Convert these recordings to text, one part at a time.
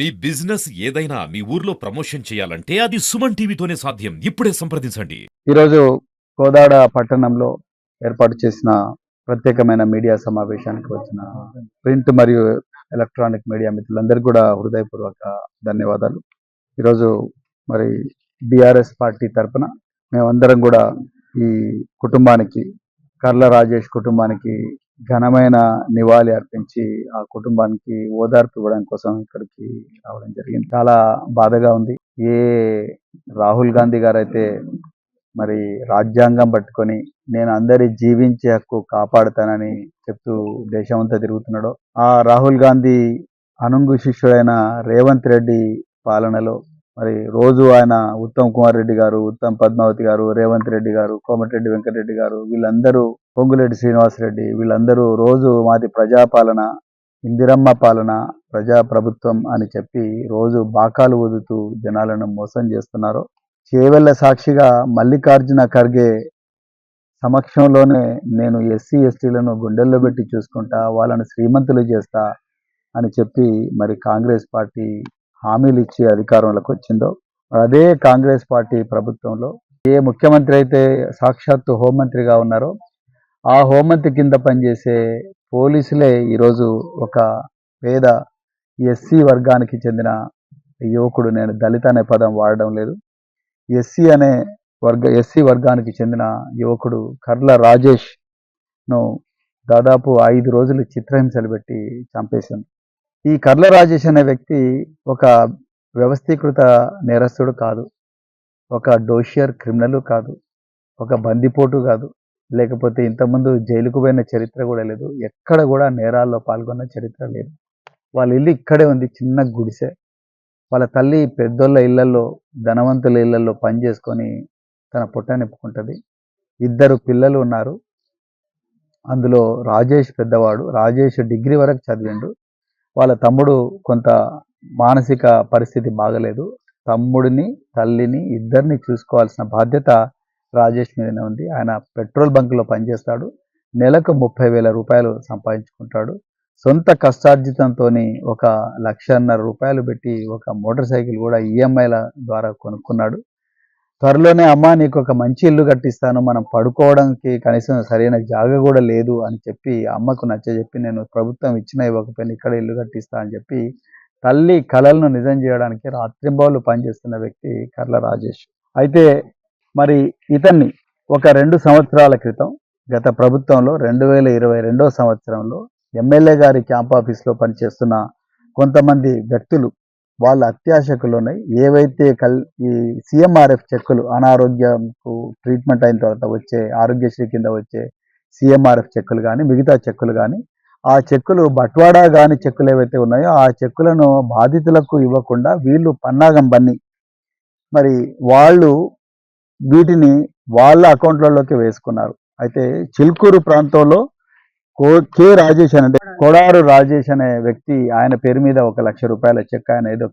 మీ business ఏదైనా మీ ఊర్లో promotion చేయాలంటే అది సుమన్ టీవీతోనే సాధ్యం. ఇప్పుడే సంప్రదించండి. ఈరోజు కోదాడ పట్టణంలో ఏర్పాటు చేసిన ప్రత్యేకమైన మీడియా సమావేశానికి వచ్చిన ప్రింట్ మరియు ఎలక్ట్రానిక్ మీడియా మిత్రులందరూ కూడా హృదయపూర్వక ధన్యవాదాలు. ఈరోజు మరి బీఆర్ఎస్ పార్టీ తరపున మేమందరం కూడా ఈ కుటుంబానికి కర్ల రాజేష్ కుటుంబానికి ఘనమైన నివాళి అర్పించి ఆ కుటుంబానికి ఓదార్పు ఇవ్వడం కోసం ఇక్కడికి రావడం జరిగింది. చాలా బాధగా ఉంది. ఏ రాహుల్ గాంధీ గారు అయితే మరి రాజ్యాంగం పట్టుకొని నేను అందరి జీవించే హక్కు కాపాడుతానని చెప్తూ దేశం అంతా తిరుగుతున్నాడో ఆ రాహుల్ గాంధీ అనుంగు శిష్యుడైన రేవంత్ రెడ్డి పాలనలో మరి రోజు ఆయన ఉత్తమ్ కుమార్ రెడ్డి గారు ఉత్తమ్ పద్మావతి గారు రేవంత్ రెడ్డి గారు కోమటిరెడ్డి వెంకటరెడ్డి గారు వీళ్ళందరూ పొంగులేటి శ్రీనివాసరెడ్డి వీళ్ళందరూ రోజు మాది ప్రజాపాలన ఇందిరమ్మ పాలన ప్రజా ప్రభుత్వం అని చెప్పి రోజు బాకాలు వదుతూ జనాలను మోసం చేస్తున్నారు. చేవెళ్ళ సాక్షిగా మల్లికార్జున ఖర్గే సమక్షంలోనే నేను ఎస్సీ ఎస్టీలను గుండెల్లో పెట్టి చూసుకుంటా వాళ్ళను శ్రీమంతులు చేస్తా అని చెప్పి మరి కాంగ్రెస్ పార్టీ హామీలు ఇచ్చి అధికారంలోకి వచ్చిందో అదే కాంగ్రెస్ పార్టీ ప్రభుత్వంలో ఏ ముఖ్యమంత్రి అయితే సాక్షాత్తు హోంమంత్రిగా ఉన్నారో ఆ హోమంతి కింద పనిచేసే పోలీసులే ఈరోజు ఒక పేద ఎస్సీ వర్గానికి చెందిన యువకుడు. నేను దళిత అనే పదం వాడడం లేదు. ఎస్సీ అనే వర్గ ఎస్సీ వర్గానికి చెందిన యువకుడు కర్ల రాజేష్ను దాదాపు ఐదు రోజులు చిత్రహింసలు పెట్టి చంపేసింది ఈ కర్ల రాజేష్ అనే వ్యక్తి ఒక వ్యవస్థీకృత నేరస్తుడు కాదు. ఒక డోషియర్ క్రిమినల్ కాదు. ఒక బందిపోటు కాదు. లేకపోతే ఇంతకుముందు జైలుకు పోయిన చరిత్ర కూడా లేదు. ఎక్కడ కూడా నేరాల్లో పాల్గొన్న చరిత్ర లేదు. వాళ్ళ ఇల్లు ఇక్కడే ఉంది చిన్న గుడిసె. వాళ్ళ తల్లి పెద్దోళ్ళ ఇళ్ళలో ధనవంతుల ఇళ్ళలో పని చేసుకొని తన పొట్ట నింపుకుంటుంది. ఇద్దరు పిల్లలు ఉన్నారు. అందులో రాజేష్ పెద్దవాడు రాజేష్ డిగ్రీ వరకు చదివిండు. వాళ్ళ తమ్ముడు కొంత మానసిక పరిస్థితి బాగలేదు. తమ్ముడిని తల్లిని ఇద్దరిని చూసుకోవాల్సిన బాధ్యత రాజేష్ మీదనే ఉంది. ఆయన పెట్రోల్ బంక్లో పనిచేస్తాడు. నెలకు ముప్పై వేల రూపాయలు సంపాదించుకుంటాడు. సొంత కష్టార్జితంతో ఒక లక్షన్నర రూపాయలు పెట్టి ఒక మోటార్ సైకిల్ కూడా ఈఎంఐల ద్వారా కొనుక్కున్నాడు. త్వరలోనే అమ్మ నీకు ఒక మంచి ఇల్లు కట్టిస్తాను. మనం పడుకోవడానికి కనీసం సరైన జాగ కూడా లేదు అని చెప్పి అమ్మకు నచ్చజెప్పి నేను ప్రభుత్వం ఇచ్చిన ఇవ్వకపోయినా ఇక్కడ ఇల్లు కట్టిస్తా అని చెప్పి తల్లి కళలను నిజం చేయడానికి రాత్రింబావులు పనిచేస్తున్న వ్యక్తి కర్ల రాజేష్. అయితే మరి ఇతన్ని ఒక రెండు సంవత్సరాల క్రితం గత ప్రభుత్వంలో రెండు వేల ఇరవై రెండో సంవత్సరంలో ఎమ్మెల్యే గారి క్యాంప్ ఆఫీస్లో పనిచేస్తున్న కొంతమంది వ్యక్తులు వాళ్ళ అత్యాశకులోనే ఏవైతే కల్ ఈ సిఎంఆర్ఎఫ్ చెక్కులు అనారోగ్యంకు ట్రీట్మెంట్ అయిన తర్వాత వచ్చే ఆరోగ్యశ్రీ కింద వచ్చే సిఎంఆర్ఎఫ్ చెక్కులు కానీ మిగతా చెక్కులు కానీ ఆ చెక్కులు బట్వాడా కాని చెక్కులు ఏవైతే ఉన్నాయో ఆ చెక్కులను బాధితులకు ఇవ్వకుండా వీళ్ళు పన్నాగం బన్ని. మరి వాళ్ళు వీటిని వాళ్ళ అకౌంట్లలోకి వేసుకున్నారు. అయితే చిల్కూరు ప్రాంతంలో కో కే రాజేష్ అని అంటే కొడారు రాజేష్ అనే వ్యక్తి ఆయన పేరు మీద ఒక లక్ష రూపాయల చెక్ ఆయన ఏదో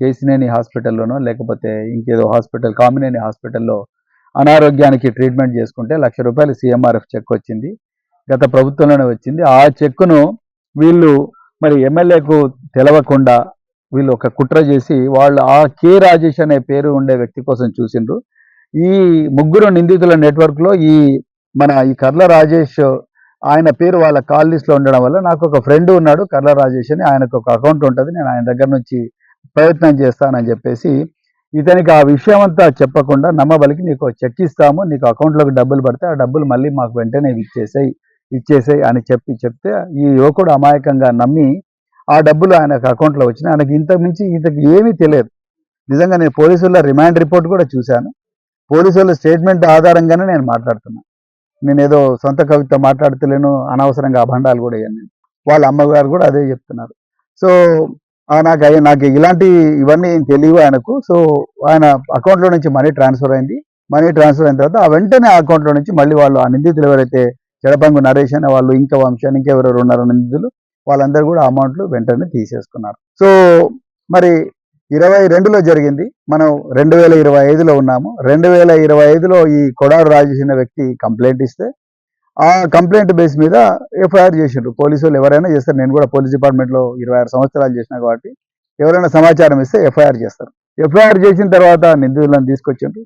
కేసినేని హాస్పిటల్లోనో లేకపోతే ఇంకేదో హాస్పిటల్ కామినేని హాస్పిటల్లో అనారోగ్యానికి ట్రీట్మెంట్ చేసుకుంటే లక్ష రూపాయలు సీఎంఆర్ఎఫ్ చెక్ వచ్చింది. గత ప్రభుత్వంలోనే వచ్చింది. ఆ చెక్కును వీళ్ళు మరి ఎమ్మెల్యేకు తెలవకుండా వీళ్ళు ఒక కుట్ర చేసి వాళ్ళు ఆ కే రాజేష్ అనే పేరు ఉండే వ్యక్తి కోసం చూసిండ్రు. ఈ ముగ్గురు నిందితుల నెట్వర్క్లో ఈ మన ఈ కర్ల రాజేష్ ఆయన పేరు వాళ్ళ కాల్ లిస్ట్లో ఉండడం వల్ల నాకు ఒక ఫ్రెండ్ ఉన్నాడు కర్ల రాజేష్ అని. ఆయనకు ఒక అకౌంట్ ఉంటుంది నేను ఆయన దగ్గర నుంచి ప్రయత్నం చేస్తానని చెప్పేసి ఇతనికి ఆ విషయం అంతా చెప్పకుండా నమ్మబలికి నీకు చెక్ ఇస్తాము నీకు అకౌంట్లోకి డబ్బులు పడితే ఆ డబ్బులు మళ్ళీ మాకు వెంటనే ఇచ్చేసాయి ఇచ్చేసాయి అని చెప్పి చెప్తే ఈ యువకుడు అమాయకంగా నమ్మి ఆ డబ్బులు ఆయనకు అకౌంట్లో వచ్చినాయి. ఆయనకి ఇంతకు మించి ఇంతకు ఏమీ తెలియదు. నిజంగా నేను పోలీసుల రిమాండ్ రిపోర్ట్ కూడా చూశాను. పోలీసుల స్టేట్మెంట్ ఆధారంగానే నేను మాట్లాడుతున్నా. నేను ఏదో సొంత కవిత మాట్లాడతలేను అనవసరంగా అభండాలు కూడా అయ్యాను నేను. వాళ్ళ అమ్మగారు కూడా అదే చెప్తున్నారు. సో నాకు అయ్య- నాకు ఇలాంటి ఇవన్నీ ఏం తెలియవు ఆయనకు. సో ఆయన అకౌంట్లో నుంచి మనీ ట్రాన్స్ఫర్ అయింది. మనీ ట్రాన్స్ఫర్ అయిన తర్వాత ఆ వెంటనే ఆ అకౌంట్లో నుంచి మళ్ళీ వాళ్ళు ఆ నిందితులు ఎవరైతే చెడపంగు నరేష్ అనే వాళ్ళు ఇంకా వంశాన్ని ఇంకెవరెవరు ఉన్నారో నిందితులు వాళ్ళందరూ కూడా అమౌంట్లు వెంటనే తీసేసుకున్నారు. సో మరి ఇరవై రెండులో జరిగింది. మనం రెండు వేల ఇరవై ఐదులో ఉన్నాము. రెండు వేల ఇరవై ఐదులో ఈ కొడారు రాజేష్ అనే వ్యక్తి కంప్లైంట్ ఇస్తే ఆ కంప్లైంట్ బేస్ మీద ఎఫ్ఐఆర్ చేసిండ్రు. పోలీసులు ఎవరైనా చేస్తారు. నేను కూడా పోలీస్ డిపార్ట్మెంట్లో ఇరవై ఆరు సంవత్సరాలు చేసిన కాబట్టి ఎవరైనా సమాచారం ఇస్తే ఎఫ్ఐఆర్ చేస్తారు. ఎఫ్ఐఆర్ చేసిన తర్వాత నిందితులను తీసుకొచ్చిండ్రు.